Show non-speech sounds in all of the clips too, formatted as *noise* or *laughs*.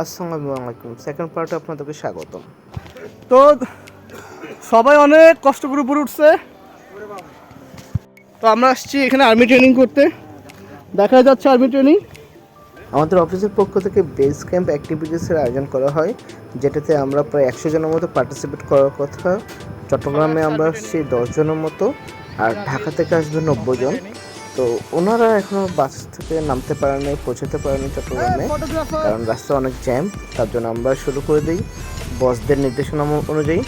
আসসালামু আলাইকুম সেকেন্ড পার্টে আপনাদেরকে স্বাগত তো সবাই অনেক কষ্ট করে উপরে উঠছে। তো আমরা আসছি এখানে আর্মি ট্রেনিং করতে। দেখা যাচ্ছে আর্মি ট্রেনিং আমাদের অফিসের পক্ষ থেকে বেস ক্যাম্প অ্যাক্টিভিটিসের আয়োজন করা হয় যেটাতে আমরা প্রায় একশো জনের মতো পার্টিসিপেট করার কথা। চট্টগ্রামে আমরা আসছি দশ জনের মতো আর ঢাকা থেকে আসবে নব্বই জন। তো ওনারা এখনও বাস থেকে নামতে পারেনি পৌঁছাতে পারেনি চট্টগ্রামে কারণ রাস্তা অনেক জ্যাম তার জন্য আমরা শুরু করে দিই বসদের নির্দেশনা অনুযায়ী।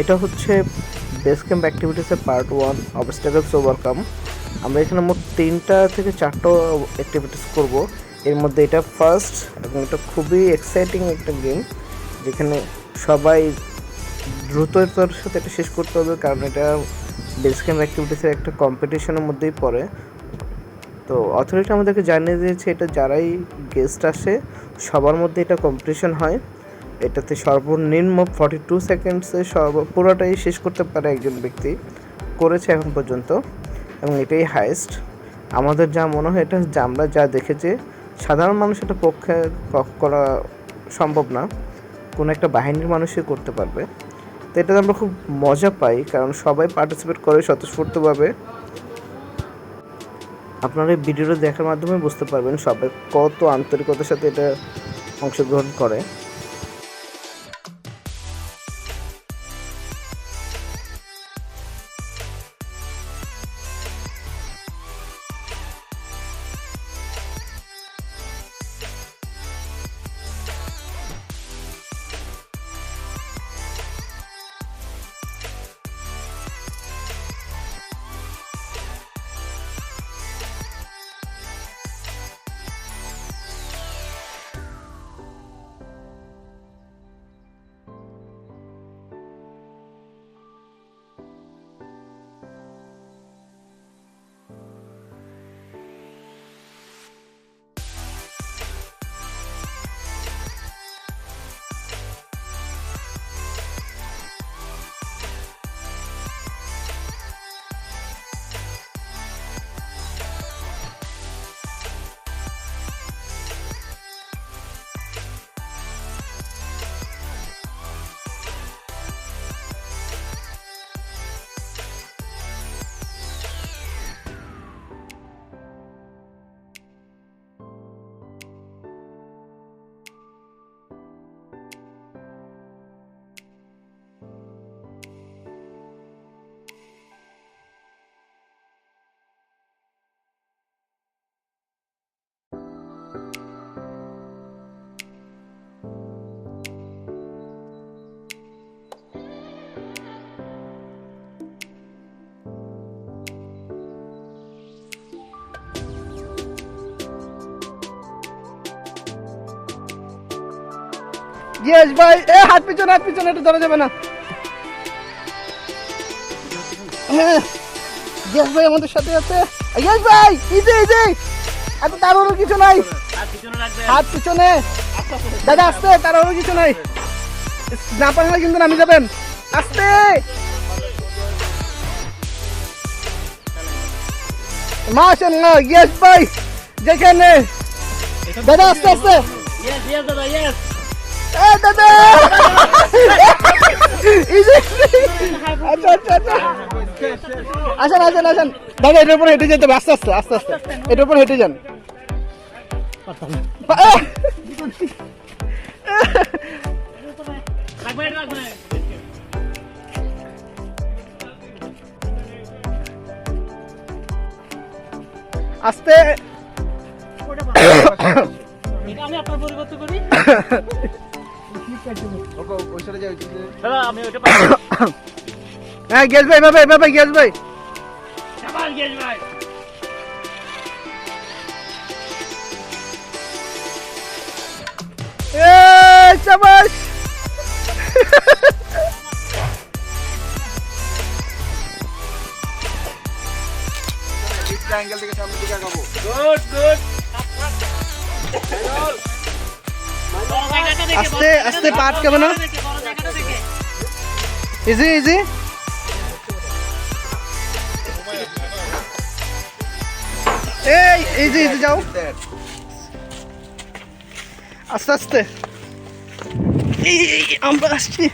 এটা হচ্ছে বেস ক্যাম্প অ্যাক্টিভিটিসের পার্ট ওয়ান অবস্টাকলস ওভারকাম আমরা এখানে মোট তিনটা থেকে চারটা অ্যাক্টিভিটিস করব। এর মধ্যে এটা ফার্স্ট এবং এটা খুবই এক্সাইটিং একটা গেম যেখানে সবাই দ্রুততার সাথে এটা শেষ করতে হবে কারণ এটা বেস ক্যাম্প অ্যাক্টিভিটিসের একটা কম্পিটিশনের মধ্যেই পড়ে। তো অথরিটি আমাদেরকে জানিয়ে দিয়েছে এটা যারাই গেস্ট আসে, সবার মধ্যে এটা কম্পিটিশন হয়। এটাতে সর্বনিম্ন ফর্টি টু সেকেন্ডসে সর্ব পুরোটাই শেষ করতে পারে একজন ব্যক্তি, করেছে এখন পর্যন্ত, এবং এটাই হায়েস্ট আমাদের যা মনে হয় এটা, যা আমরা যা দেখেছি, সাধারণ মানুষ এটা পক্ষে করা সম্ভব না। কোনো একটা বাহিনীর মানুষই করতে পারবে। তো এটাতে আমরা খুব মজা পাই, কারণ সবাই পার্টিসিপেট করে স্বতঃস্ফূর্তভাবে। আপনারা এই ভিডিওটা দেখার মাধ্যমে বুঝতে পারবেন সবাই কত আন্তরিকতার সাথে এটা অংশগ্রহণ করে। ইয়েস ভাই এ হাত পিছনে হাত পিছনে এটা ধরা যাবে না। হ্যাঁ। ইয়েস ভাই আমাদের সাথে আছে। ইয়েস ভাই ইজি ইজি এত তাড়াহুড়ো কিছু নাই। হাত পিছনে দাদা আসতে তাড়াহুড়ো কিছু নাই। না পারলে কিন্তু নামি যাবেন। আসতে। মাশাআল্লাহ ইয়েস ভাই যেখানে দাদা আস্তে আস্তে। এ দাদা ইজি আচ্ছা আচ্ছা আচ্ছা আসেন আসেন আসেন দাদা এটার উপর হেঁটে যেতে হবে আস্তে আস্তে আস্তে আস্তে এটার উপর হেঁটে যান! আস্তে আমি আপনার পরিবর্তন করি দাদা, হ্যাঁ গেস ভাই ভাই ভাই গেস ভাই সাবাস গেছ ভাই এ শাবাশ গুড গুড আস্তে, আস্তে পা আটকাবে না? Easy easy. এই ইজি ইজি যাও। আস্তে আস্তে। আমরা আসছি।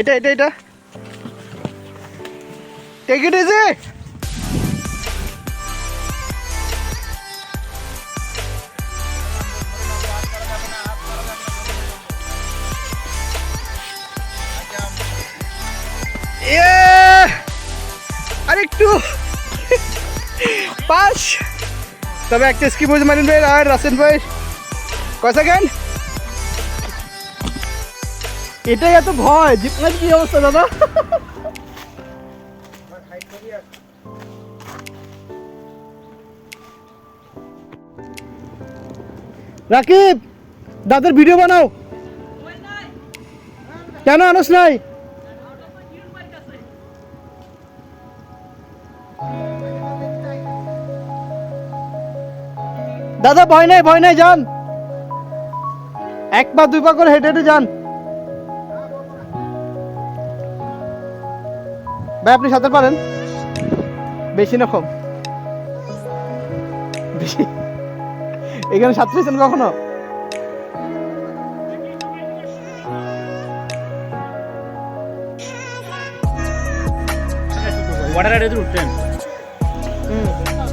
এটা এটা এটা। টেক ইট ইজি আরেকটু পাস তবে একটা স্কিপ হয়েছে মানিন ভাই আর রাসেন ভাই। কয় সেকেন্ড এটাই এত ভয় জিপনার কি অবস্থা দাদা? রাকিব, দাদার ভিডিও বানাও। কেন আনস নাই? দাদা ভয় নাই ভয় নাই যান। এক পা দুই পা করে হেঁটে হেঁটে যান। ভাই আপনি সাঁতার পারেন? বেশি না কম। বেশি। এখানে সাঁতরেছেন কখনো? ওয়াটার রাইডে উঠছেন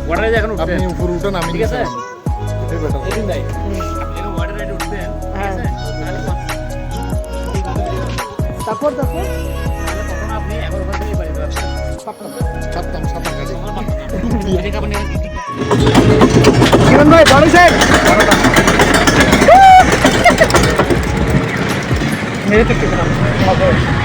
ওয়াটার রাইডে এখন উঠছেন আপনি উপরে উঠেন আমি ঠিক আছে? তারপর তারপর তাহলে তখন আপনি এখন ওখান থেকে বাড়ি যাবেন ছাড়তাম সাঁতার কাটি এটা আপনি কিরণ ভাই বড় স্যার মেরে তো কেটে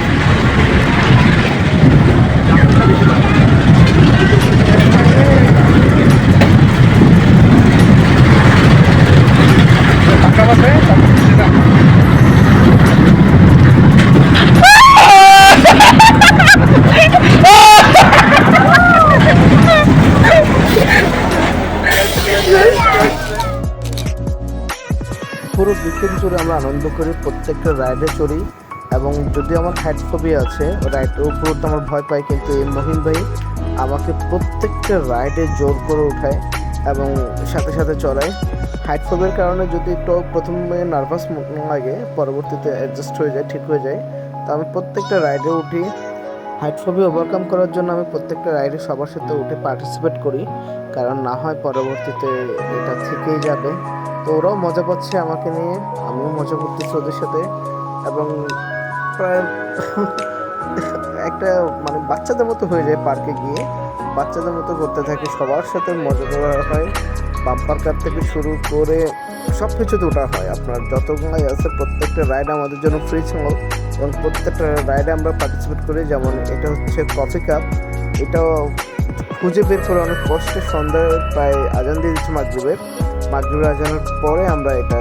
পুরো বিকেল জুড়ে আমরা আনন্দ করি, প্রত্যেকটা রাইডে চড়ি এবং যদি আমার হাইট ফবি আছে রাইডের উপর তো আমার ভয় পাই কিন্তু এই মহিম ভাই আমাকে প্রত্যেকটা রাইডে জোর করে উঠায় এবং সাথে সাথে চড়ায়। হাইট ফোবিয়ার কারণে যদি একটু প্রথমে নার্ভাস লাগে, পরবর্তীতে অ্যাডজাস্ট হয়ে যায়, ঠিক হয়ে যায়, তো আমি প্রত্যেকটা রাইডে উঠি। হাইট ওভারকাম করার জন্য আমি প্রত্যেকটা রাইডে সবার সাথে উঠে পার্টিসিপেট করি, কারণ না হয় পরবর্তীতে এটা থেকেই যাবে। তো ওরাও মজা পাচ্ছে আমাকে নিয়ে, আমিও মজা করতেছি ওদের সাথে। এবং প্রায় *laughs* একটা মানে বাচ্চাদের মতো হয়ে যায় পার্কে গিয়ে। বাচ্চাদের মতো করতে থাকি, সবার সাথে মজা করা হয়। বাম্পার কার থেকে শুরু করে সব কিছুতে ওঠা হয়। আপনার যতগুলাই আছে, প্রত্যেকটা রাইড আমাদের জন্য ফ্রি ছিল। এবং প্রত্যেকটা রাইডে আমরা পার্টিসিপেট করি। যেমন এটা হচ্ছে কফি কাপ এটাও খুঁজে বের করে অনেক কষ্টে সন্ধ্যায় প্রায় আজান দিয়ে দিচ্ছে মাগরীবের। মাগরীবের আজানের পরে আমরা এটা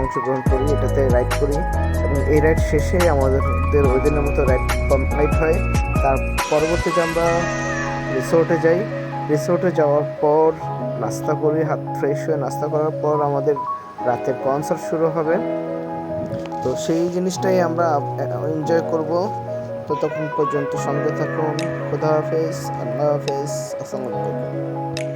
অংশগ্রহণ করি, এটাতে রাইড করি। এবং এই রাইড শেষে আমাদের ওই দিনের মতো রাইড কমপ্লিট হয়। তার পরবর্তীতে আমরা রিসোর্টে যাই। রিসোর্টে যাওয়ার পর নাস্তা করি, হাত ফ্রেশ হয়ে নাস্তা করার পর আমাদের রাতের কনসার্ট শুরু হবে। তো সেই জিনিসটাই আমরা এনজয় করব। তো তখন পর্যন্ত সঙ্গে থাকুন। খোদা হাফেজ, আল্লাহ হাফেজ, আসসালামু আলাইকুম।